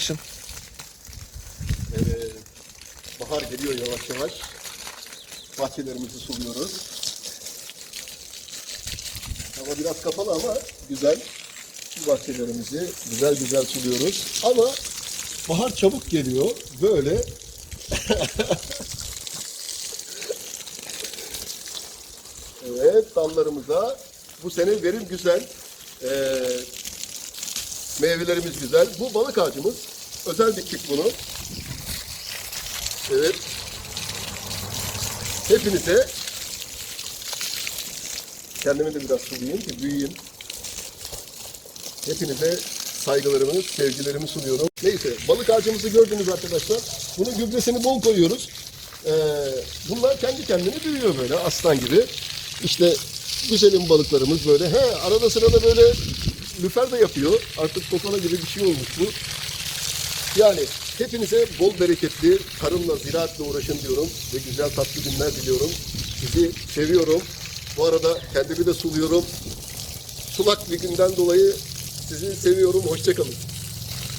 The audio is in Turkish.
kışın. Evet. Bahar geliyor yavaş yavaş. Bahçelerimizi suluyoruz. Hava biraz kapalı ama güzel. Bahçelerimizi güzel güzel suluyoruz. Ama bahar çabuk geliyor. Böyle Evet dallarımıza bu sene verim güzel. Ee, meyvelerimiz güzel. Bu balık ağacımız. Özel diktik bunu. Evet. Hepinize kendimi de biraz sulayayım ki büyüyeyim. Hepinize saygılarımı, sevgilerimi sunuyorum. Neyse balık ağacımızı gördünüz arkadaşlar. Bunun gübresini bol koyuyoruz. Ee, bunlar kendi kendine büyüyor böyle aslan gibi. İşte güzelim balıklarımız böyle. He, arada sırada böyle lüfer de yapıyor. Artık kokona gibi bir şey olmuş bu. Yani hepinize bol bereketli, tarımla, ziraatle uğraşın diyorum ve güzel tatlı günler diliyorum. Sizi seviyorum. Bu arada kendimi de suluyorum. Sulak bir günden dolayı sizi seviyorum. Hoşçakalın.